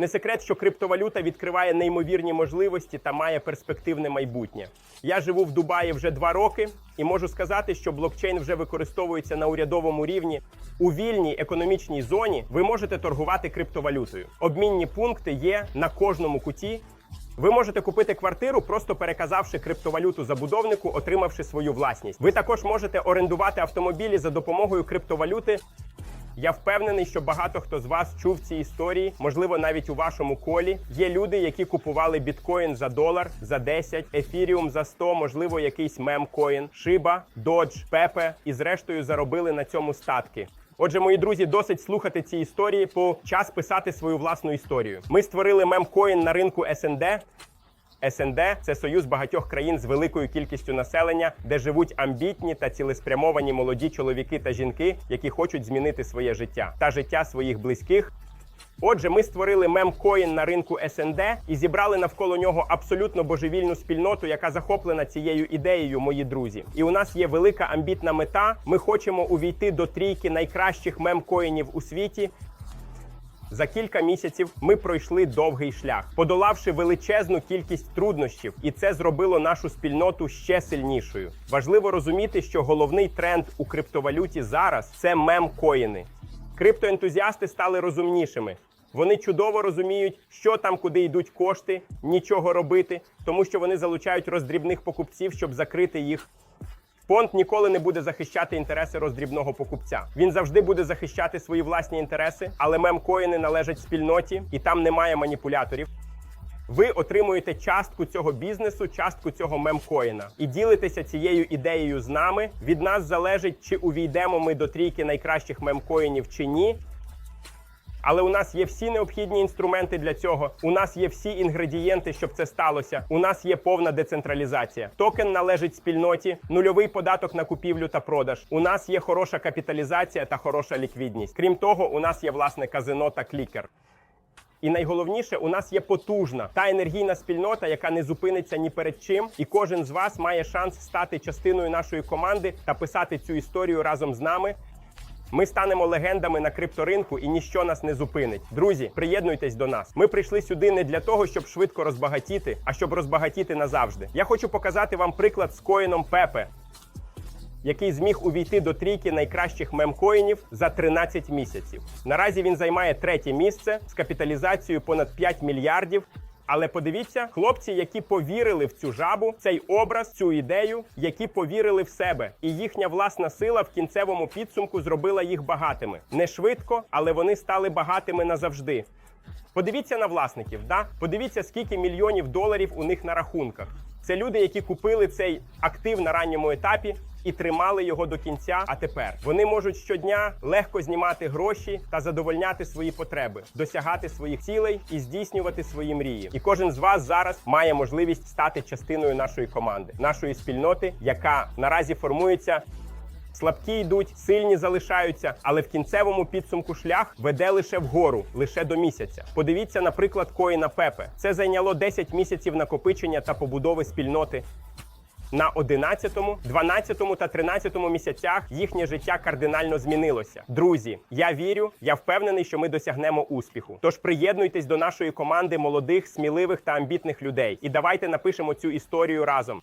Не секрет, що криптовалюта відкриває неймовірні можливості та має перспективне майбутнє. Я живу в Дубаї вже два роки і можу сказати, що блокчейн вже використовується на урядовому рівні. У вільній економічній зоні ви можете торгувати криптовалютою. Обмінні пункти є на кожному куті. Ви можете купити квартиру, просто переказавши криптовалюту забудовнику, отримавши свою власність. Ви також можете орендувати автомобілі за допомогою криптовалюти. Я впевнений, що багато хто з вас чув ці історії, можливо, навіть у вашому колі. Є люди, які купували біткоін за долар, за 10, ефіріум за 100, можливо, якийсь мемкоін, шиба, додж, пепе, і зрештою заробили на цьому статки. Отже, мої друзі, досить слухати ці історії, по час писати свою власну історію. Ми створили мемкоін на ринку СНД. СНД це союз багатьох країн з великою кількістю населення, де живуть амбітні та цілеспрямовані молоді чоловіки та жінки, які хочуть змінити своє життя та життя своїх близьких. Отже, ми створили мемкоін на ринку СНД і зібрали навколо нього абсолютно божевільну спільноту, яка захоплена цією ідеєю, мої друзі. І у нас є велика амбітна мета. Ми хочемо увійти до трійки найкращих мемкоїнів у світі. За кілька місяців ми пройшли довгий шлях, подолавши величезну кількість труднощів, і це зробило нашу спільноту ще сильнішою. Важливо розуміти, що головний тренд у криптовалюті зараз це мемкоїни. Криптоентузіасти стали розумнішими. Вони чудово розуміють, що там, куди йдуть кошти, нічого робити, тому що вони залучають роздрібних покупців, щоб закрити їх. Фонд ніколи не буде захищати інтереси роздрібного покупця. Він завжди буде захищати свої власні інтереси, але мемкоїни належать спільноті, і там немає маніпуляторів. Ви отримуєте частку цього бізнесу, частку цього мемкоїна і ділитеся цією ідеєю з нами. Від нас залежить, чи увійдемо ми до трійки найкращих мемкоїнів чи ні. Але у нас є всі необхідні інструменти для цього. У нас є всі інгредієнти, щоб це сталося. У нас є повна децентралізація. Токен належить спільноті, нульовий податок на купівлю та продаж. У нас є хороша капіталізація та хороша ліквідність. Крім того, у нас є власне казино та клікер. І найголовніше, у нас є потужна та енергійна спільнота, яка не зупиниться ні перед чим, і кожен з вас має шанс стати частиною нашої команди та писати цю історію разом з нами. Ми станемо легендами на крипторинку і ніщо нас не зупинить. Друзі, приєднуйтесь до нас. Ми прийшли сюди не для того, щоб швидко розбагатіти, а щоб розбагатіти назавжди. Я хочу показати вам приклад з коїном Пепе, який зміг увійти до трійки найкращих мемкоїнів за 13 місяців. Наразі він займає третє місце з капіталізацією понад 5 мільярдів. Але подивіться, хлопці, які повірили в цю жабу, цей образ, цю ідею, які повірили в себе, і їхня власна сила в кінцевому підсумку зробила їх багатими. Не швидко, але вони стали багатими назавжди. Подивіться на власників, да? подивіться, скільки мільйонів доларів у них на рахунках. Це люди, які купили цей актив на ранньому етапі і тримали його до кінця. А тепер вони можуть щодня легко знімати гроші та задовольняти свої потреби, досягати своїх цілей і здійснювати свої мрії. І кожен з вас зараз має можливість стати частиною нашої команди, нашої спільноти, яка наразі формується Слабкі йдуть, сильні залишаються, але в кінцевому підсумку шлях веде лише вгору, лише до місяця. Подивіться, наприклад, коїна Пепе. Це зайняло 10 місяців накопичення та побудови спільноти. На 11, 12 та 13 місяцях їхнє життя кардинально змінилося. Друзі, я вірю, я впевнений, що ми досягнемо успіху. Тож приєднуйтесь до нашої команди молодих, сміливих та амбітних людей. І давайте напишемо цю історію разом.